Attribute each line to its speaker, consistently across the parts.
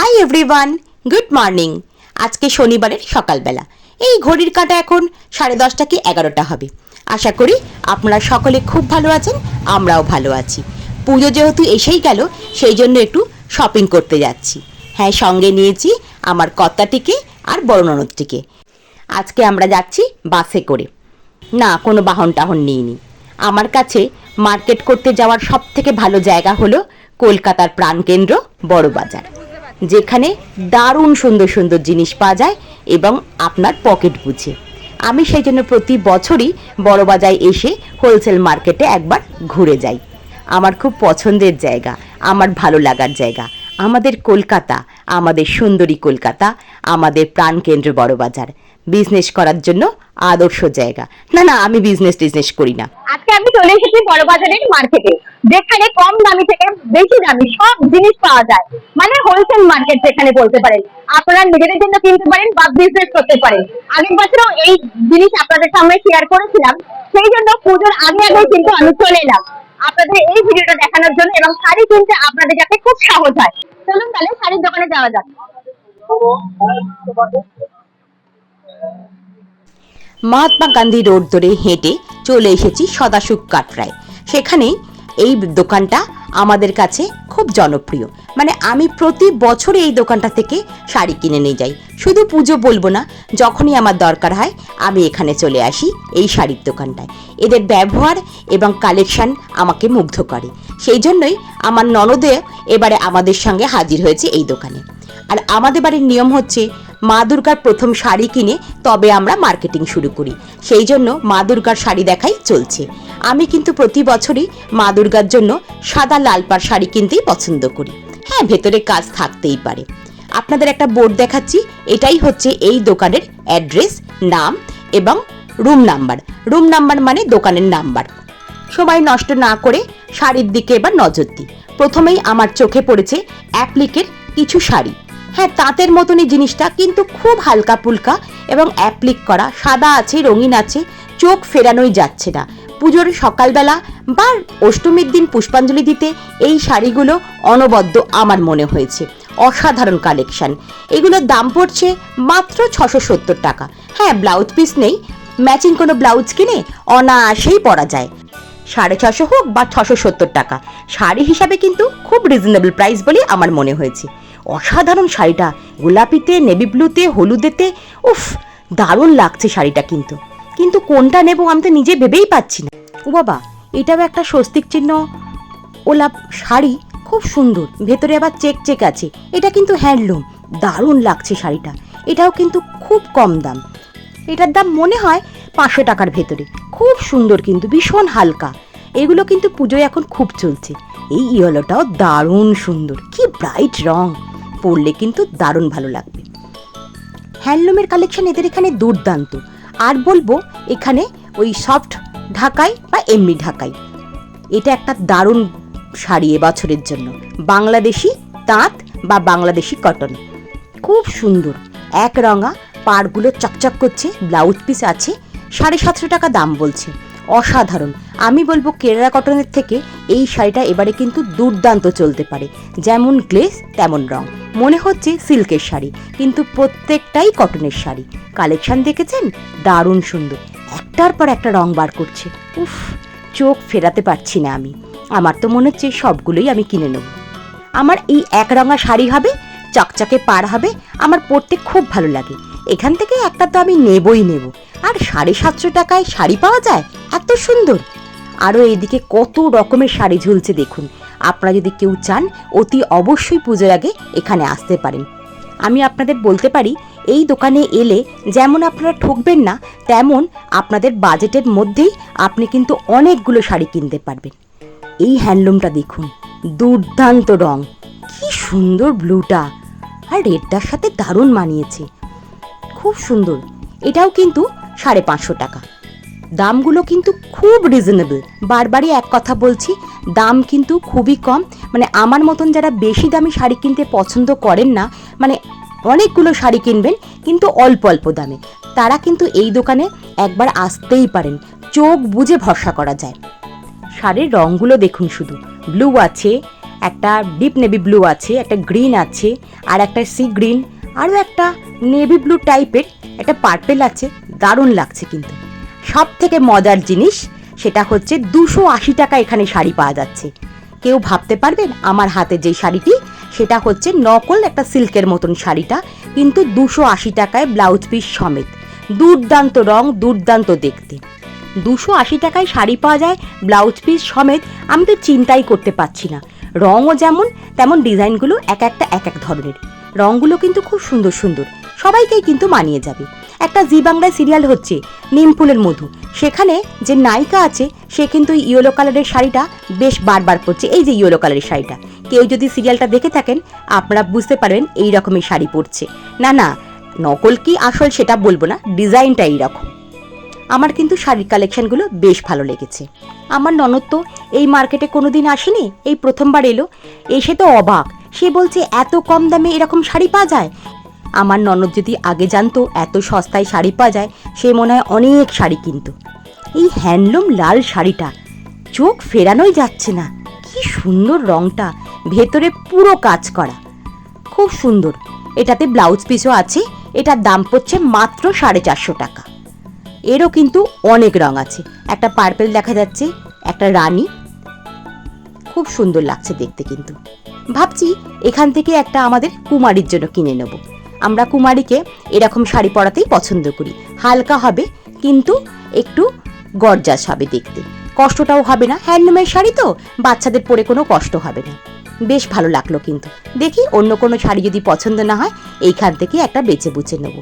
Speaker 1: Hi everyone good morning আজকে শনিবারের সকালবেলা। এই ঘড়ির কাঁটা এখন সাড়ে দশটা কি এগারোটা হবে। আশা করি আপনারা সকলে খুব ভালো আছেন, আমরাও ভালো আছি। পুজো যেহেতু এসেই গেল, সেই জন্য একটু শপিং করতে যাচ্ছি। হ্যাঁ সঙ্গে নিয়েছি আমার কর্তাটিকে আর বড় ননদটিকে আজকে আমরা যাচ্ছি বাসে করে। না, কোনো বাহন টাহন নিইনি। আমার কাছে মার্কেট করতে যাওয়ার সব থেকে ভালো জায়গা হলো কলকাতার প্রাণকেন্দ্র বড়বাজার। যেখানে দারুণ সুন্দর সুন্দর জিনিস পাওয়া যায় এবং আপনার পকেট বুঝে। আমি সেই জন্য প্রতি বছরই বড়বাজারে এসে হোলসেল মার্কেটে একবার ঘুরে যাই। আমার খুব পছন্দের জায়গা, আমার ভালো লাগার জায়গা। আমাদের কলকাতা, আমাদের সুন্দরী কলকাতা, আমাদের প্রাণকেন্দ্র বড়বাজার। বিজনেস করার জন্য আদর্শ জায়গা। না না, আমি বিজনেস টিজনেস করি না।
Speaker 2: আজকে আমি চলে এসেছি বড়বাজারের মার্কেটে যেখানে কম দামি থেকে বেশি দামি সব জিনিস পাওয়া যায়। মানে হোলসেল মার্কেট যেখানে বলতে পারেন। আপনারা নিজেদের জন্য কিনতে পারেন বা বিজনেস করতে পারেন। আগের বছরও এই জিনিস আপনাদের সামনে শেয়ার করেছিলাম। সেই জন্য পুজোর আগে আগে কিন্তু আমি চলে এলাম। আপনাদের এই ভিডিওটা দেখানোর জন্য এবং শাড়ি কিনতে আপনাদের যাতে খুব সহজ হয়। চলুন তাহলে শাড়ির দোকানে যাওয়া যাক।
Speaker 1: মহাত্মা গান্ধী রোড ধরে হেঁটে চলে এসেছি সদাসুখ কাটরায়। সেখানে এই দোকানটা আমাদের কাছে খুব জনপ্রিয়। মানে আমি প্রতি বছরে এই দোকানটা থেকে শাড়ি কিনে নিয়ে যাই। শুধু পুজো বলব না, যখনই আমার দরকার হয় আমি এখানে চলে আসি এই শাড়ির দোকানটায়। এদের ব্যবহার এবং কালেকশন আমাকে মুগ্ধ করে। সেই জন্যই আমার ননদে এবারে আমাদের সঙ্গে হাজির হয়েছে এই দোকানে। আর আমাদের বাড়ির নিয়ম হচ্ছে মা দুর্গার প্রথম শাড়ি কিনে তবে আমরা মার্কেটিং শুরু করি। সেই জন্য মা দুর্গার শাড়ি দেখাই চলছে। আমি কিন্তু প্রতি বছরই মা দুর্গার জন্য সাদা লাল পাড় শাড়ি কিনতেই পছন্দ করি। হ্যাঁ ভেতরে কাজ থাকতেই পারে। আপনাদের একটা বোর্ড দেখাচ্ছি। এটাই হচ্ছে এই দোকানের অ্যাড্রেস, নাম এবং রুম নাম্বার। রুম নাম্বার মানে দোকানের নাম্বার। সময় নষ্ট না করে শাড়ির দিকে এবার নজর দিই। প্রথমেই আমার চোখে পড়েছে অ্যাপ্লিকের কিছু শাড়ি। হ্যাঁ তাঁতের মতনই জিনিসটা, কিন্তু খুব হালকা পুলকা এবং অ্যাপ্লিক করা, সাদা আছে, রঙিন আছে, চোখ ফেরানোই যাচ্ছে না। পুজোর সকালবেলা বা অষ্টমীর দিন পুষ্পাঞ্জলি দিতে এই শাড়িগুলো অনবদ্য আমার মনে হয়েছে। অসাধারণ কালেকশন। এগুলোর দাম পড়ছে মাত্র ছশো সত্তর টাকা। হ্যাঁ ব্লাউজ পিস নেই, ম্যাচিং কোনো ব্লাউজ কিনে অনায়াসেই পরা যায়। সাড়ে ছশো হোক বা ছশো সত্তর টাকা। শাড়ি হিসাবে কিন্তু খুব রিজনেবল প্রাইস বলে আমার মনে হয়েছে। অসাধারণ শাড়িটা। গোলাপিতে নেভি ব্লুতে হলুদেতে, উফ, দারুণ লাগছে শাড়িটা কিন্তু। কিন্তু কোনটা নেব আমি তো নিজে ভেবেই পাচ্ছি না। ও বাবা, এটাও একটা স্বস্তিক চিহ্ন। ওলাপ শাড়ি খুব সুন্দর, ভেতরে আবার চেক চেক আছে। এটা কিন্তু হ্যান্ডলুম, দারুণ লাগছে শাড়িটা। এটাও কিন্তু খুব কম দাম। এটার দাম মনে হয় পাঁচশো টাকার ভেতরে। খুব সুন্দর কিন্তু, ভীষণ হালকা। এগুলো কিন্তু পুজোয় এখন খুব চলছে। এই ইয়েলোটাও দারুণ সুন্দর। কি ব্রাইট রং! পরলে কিন্তু দারুণ ভালো লাগবে। হ্যান্ডলুমের কালেকশন এদের এখানে দুর্দান্ত। আর বলব, এখানে ওই সফট ঢাকাই বা এমনি ঢাকাই। এটা একটা দারুণ শাড়ি এবছরের জন্য। বাংলাদেশি তাঁত বা বাংলাদেশি কটন। খুব সুন্দর। এক রঙা, পাড়গুলো চকচক করছে, ব্লাউজ পিস আছে, সাড়ে সাতশো টাকা দাম বলছে। অসাধারণ। আমি বলব কেরালা কটনের থেকে এই শাড়িটা এবারে কিন্তু দুর্দান্ত চলতে পারে। যেমন গ্লেস, তেমন রং। মনে হচ্ছে সিল্কের শাড়ি, কিন্তু প্রত্যেকটাই কটনের শাড়ি। কালেকশন দেখেছেন? দারুণ সুন্দর। একটার পর একটা রং বার করছে। উফ, চোখ ফেরাতে পারছি না আমি। আমার তো মনে হচ্ছে সবগুলোই আমি কিনে নেব। আমার এই এক রঙা শাড়ি হবে, চকচকে পার হবে, আমার পরতে খুব ভালো লাগে। এখান থেকে একটা তো আমি নেবই নেব। আর সাড়ে সাতশো টাকায় শাড়ি পাওয়া যায়? এত সুন্দর। আরও এদিকে কত রকমের শাড়ি ঝুলছে দেখুন। আপনারা যদি কেউ চান, অতি অবশ্যই পুজোর আগে এখানে আসতে পারেন। আমি আপনাদের বলতে পারি, এই দোকানে এলে যেমন আপনারা ঠকবেন না, তেমন আপনাদের বাজেটের মধ্যেই আপনি কিন্তু অনেকগুলো শাড়ি কিনতে পারবেন। এই হ্যান্ডলুমটা দেখুন, দুর্দান্ত রং। কি সুন্দর ব্লুটা। আর রেডটার সাথে দারুণ মানিয়েছে। খুব সুন্দর। এটাও কিন্তু সাড়ে পাঁচশো টাকা। দামগুলো কিন্তু খুব রিজনেবল বারবারই এক কথা বলছি, দাম কিন্তু খুবই কম। মানে আমার মতন যারা বেশি দামি শাড়ি কিনতে পছন্দ করেন না মানে অনেকগুলো শাড়ি কিনবেন, কিন্তু অল্প অল্প দামে। তারা কিন্তু এই দোকানে একবার আসতেই পারেন। চোখ বুঝে ভরসা করা যায়। শাড়ির রঙগুলো দেখুন শুধু। ব্লু আছে, একটা ডিপ নেভি ব্লু আছে, একটা গ্রিন আছে, আর একটা সি গ্রিন। আরও একটা নেভি ব্লু টাইপের একটা পার্পেল আছে, দারুণ লাগছে কিন্তু। সব থেকে মজার জিনিস, সেটা হচ্ছে দুশো আশি টাকা এখানে শাড়ি পাওয়া যাচ্ছে। কেউ ভাবতে পারবেন আমার হাতে যে শাড়িটি, সেটা হচ্ছে নকল একটা সিল্কের মতন শাড়িটা, কিন্তু দুশো আশি টাকায় ব্লাউজ পিস সমেত। দুর্দান্ত রং, দুর্দান্ত দেখতে। দুশো আশি টাকায় শাড়ি পাওয়া যায় ব্লাউজ পিস সমেত, আমি তো চিন্তাই করতে পারছি না। রঙও যেমন, তেমন ডিজাইনগুলো এক একটা এক এক ধরনের। রঙগুলো কিন্তু খুব সুন্দর সুন্দর। সবাইকেই কিন্তু মানিয়ে যাবে। একটা জি বাংলায় সিরিয়াল হচ্ছে নিমফুলের মধু। সেখানে যে নায়িকা আছে, সে কিন্তু ইয়েলো কালারের শাড়িটা বেশ বারবার পরছে। এই যে ইয়েলো কালারের শাড়িটা, কেউ যদি সিরিয়ালটা দেখে থাকেন, আপনারা বুঝতে পারবেন এই রকমের শাড়ি পরছে। না না, নকল কি আসল সেটা বলব না, ডিজাইনটা এইরকম আমার কিন্তু শাড়ির কালেকশনগুলো বেশ ভালো লেগেছে। আমার ননদ তো এই মার্কেটে কোনোদিন আসেনি, এই প্রথমবার এলো। এসে তো অবাক সে বলছে, এত কম দামে এরকম শাড়ি পাওয়া যায়? আমার ননদ যদি আগে জানতো, এত সস্তায় শাড়ি পাওয়া যায়, সে মনে হয় অনেক শাড়ি কিনতো। এই হ্যান্ডলুম লাল শাড়িটা, চোখ ফেরানোই যাচ্ছে না। কি সুন্দর রংটা, ভেতরে পুরো কাজ করা। খুব সুন্দর। এটাতে ব্লাউজ পিসও আছে, এটার দাম পড়ছে মাত্র সাড়ে চারশো টাকা। এরও কিন্তু অনেক রং আছে। একটা পার্পেল দেখা যাচ্ছে, একটা রানী। খুব সুন্দর লাগছে দেখতে কিন্তু। ভাবছি এখান থেকে একটা আমাদের কুমারীর জন্য কিনে নেব। আমরা কুমারীকে এরকম শাড়ি পরাতেই পছন্দ করি। হালকা হবে, কিন্তু একটু গরজাস হবে দেখতে। কষ্টটাও হবে না। হ্যান্ডলুমের শাড়ি তো, বাচ্চাদের পরে কোনো কষ্ট হবে না। বেশ ভালো লাগল কিন্তু। দেখি অন্য কোনো শাড়ি যদি পছন্দ না হয়, এইখান থেকে একটা বেছে বুঝে নেব।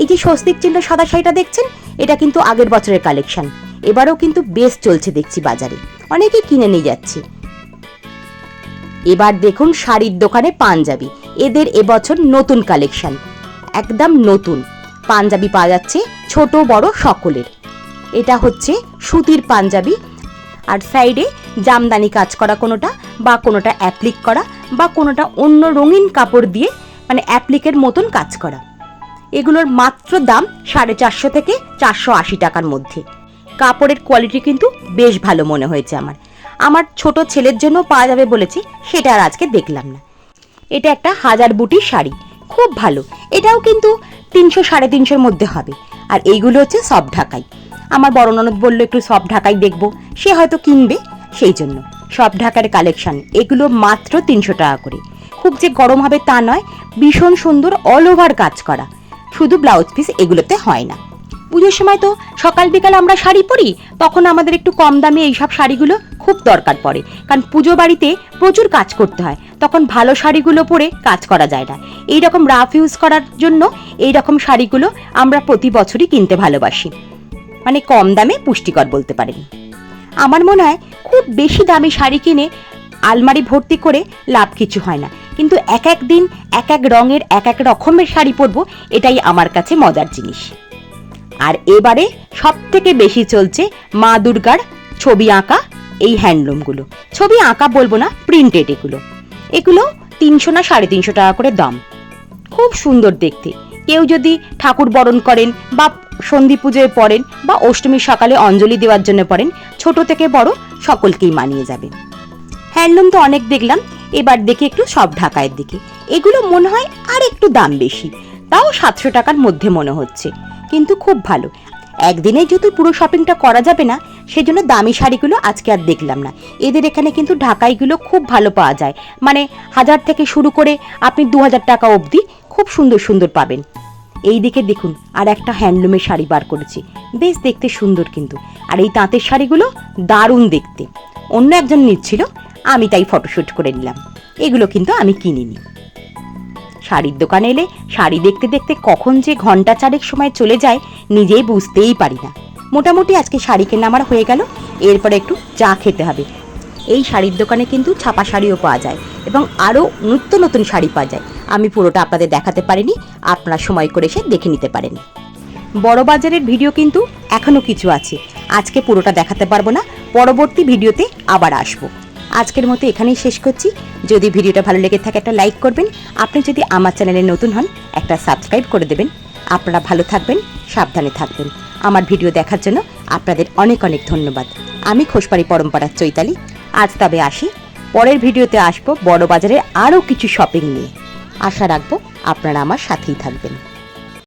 Speaker 1: এই যে স্বস্তিক চিহ্ন সাদা শাড়িটা দেখছেন? এটা কিন্তু আগের বছরের কালেকশন। এবারও কিন্তু বেশ চলছে দেখছি বাজারে। অনেকেই কিনে নিয়ে যাচ্ছে। এবার দেখুন শাড়ির দোকানে পাঞ্জাবি। এদের এবছর নতুন কালেকশন একদম নতুন। পাঞ্জাবি পাওয়া যাচ্ছে ছোট বড় সকলের। এটা হচ্ছে সুতির পাঞ্জাবি। আর সাইডে জামদানি কাজ করা কোনোটা বা কোনোটা অ্যাপ্লিক করা বা কোনোটা অন্য রঙিন কাপড় দিয়ে মানে অ্যাপ্লিকের মতন কাজ করা। এগুলোর মাত্র দাম সাড়ে চারশো থেকে চারশো আশি টাকার মধ্যে। কাপড়ের কোয়ালিটি কিন্তু বেশ ভালো মনে হয়েছে আমার। আমার ছোট ছেলের জন্য পাওয়া যাবে বলেছি, সেটা আর আজকে দেখলাম না। এটা একটা হাজার বুটির শাড়ি, খুব ভালো। এটাও কিন্তু তিনশো সাড়ে তিনশোর মধ্যে হবে। আর এইগুলো হচ্ছে সব ঢাকাই। আমার বড় ননদ বলল, একটু সব ঢাকাই দেখব। সে হয়তো কিনবে, সেই জন্য। সব ঢাকার কালেকশন এগুলো মাত্র তিনশো টাকা করে। খুব যে গরম হবে তা নয়, ভীষণ সুন্দর অল ওভার কাজ করা। শুধু ব্লাউজ পিস এগুলোতে হয় না। পুজোর সময় তো সকাল বিকাল আমরা শাড়ি পরি, তখন আমাদের একটু কম দামে এইসব শাড়িগুলো খুব দরকার পড়ে। কারণ পুজো বাড়িতে প্রচুর কাজ করতে হয়। তখন ভালো শাড়িগুলো পরে কাজ করা যায় না। এই রকম রাফ ইউজ করার জন্য এই রকম শাড়িগুলো আমরা প্রতি বছরই কিনতে ভালোবাসি। মানে কম দামে পুষ্টিকর বলতে পারেন। আমার মনে হয় খুব বেশি দামি শাড়ি কিনে আলমারি ভর্তি করে লাভ কিছু হয় না। কিন্তু এক এক দিন, এক এক রঙের, এক এক রকমের শাড়ি পরবো, এটাই আমার কাছে মজার জিনিস। আর এবারে সব থেকে বেশি চলছে মা দুর্গার ছবি আঁকা এই হ্যান্ডলুমগুলো ছবি আঁকা বলব না প্রিন্টেড এগুলো। এগুলো তিনশো না সাড়ে তিনশো টাকা করে দাম। খুব সুন্দর দেখতে। কেউ যদি ঠাকুর বরণ করেন বা সন্ধি পুজোয় পড়েন বা অষ্টমীর সকালে অঞ্জলি দেওয়ার জন্য পড়েন, ছোট থেকে বড় সকলকেই মানিয়ে যাবে। হ্যান্ডলুম তো অনেক দেখলাম, এবার দেখি একটু সব ঢাকায়ের দিকে। এগুলো মনে হয় আর একটু দাম বেশি, তাও সাতশো টাকার মধ্যে মনে হচ্ছে। কিন্তু খুব ভালো। একদিনে যেহেতু পুরো শপিংটা করা যাবে না সেজন্য দামি শাড়িগুলো আজকে আর দেখলাম না। এদের এখানে কিন্তু ঢাকাইগুলো খুব ভালো পাওয়া যায়। মানে হাজার থেকে শুরু করে আপনি দু হাজার টাকা অবধি খুব সুন্দর সুন্দর পাবেন। এই দিকে দেখুন, আর একটা হ্যান্ডলুমের শাড়ি বার করেছি। বেশ দেখতে সুন্দর কিন্তু। আর এই তাঁতের শাড়িগুলো দারুণ দেখতে। অন্য একজন নিচ্ছিল, আমি তাই ফটোশ্যুট করে নিলাম। এগুলো কিন্তু আমি কিনিনি। শাড়ির দোকানে এলে শাড়ি দেখতে দেখতে কখন যে ঘণ্টা চারেক সময় চলে যায়, নিজেই বুঝতেই পারি না। মোটামুটি আজকে শাড়ি কেনা আমার হয়ে গেল। এরপরে একটু চা খেতে হবে। এই শাড়ির দোকানে কিন্তু ছাপা শাড়িও পাওয়া যায় এবং আরও নিত্য নতুন শাড়ি পাওয়া যায়। আমি পুরোটা আপনাদের দেখাতে পারিনি, আপনারা সময় করে এসে দেখে নিতে পারেন। বড় বাজারের ভিডিও কিন্তু এখনও কিছু আছে। আজকে পুরোটা দেখাতে পারব না, পরবর্তী ভিডিওতে আবার আসব। আজকের মতো এখানেই শেষ করছি। যদি ভিডিওটা ভালো লেগে থাকে একটা লাইক করবেন। আপনি যদি আমার চ্যানেলে নতুন হন, একটা সাবস্ক্রাইব করে দেবেন। আপনারা ভালো থাকবেন, সাবধানে থাকবেন। আমার ভিডিও দেখার জন্য আপনাদের অনেক অনেক ধন্যবাদ। আমি খোসপাড়ি পরম্পরার চৈতালি। আজ তবে আসি। পরের ভিডিওতে আসব বড় বাজারে আরও কিছু শপিং নিয়ে। আশা রাখব আপনারা আমার সাথেই থাকবেন।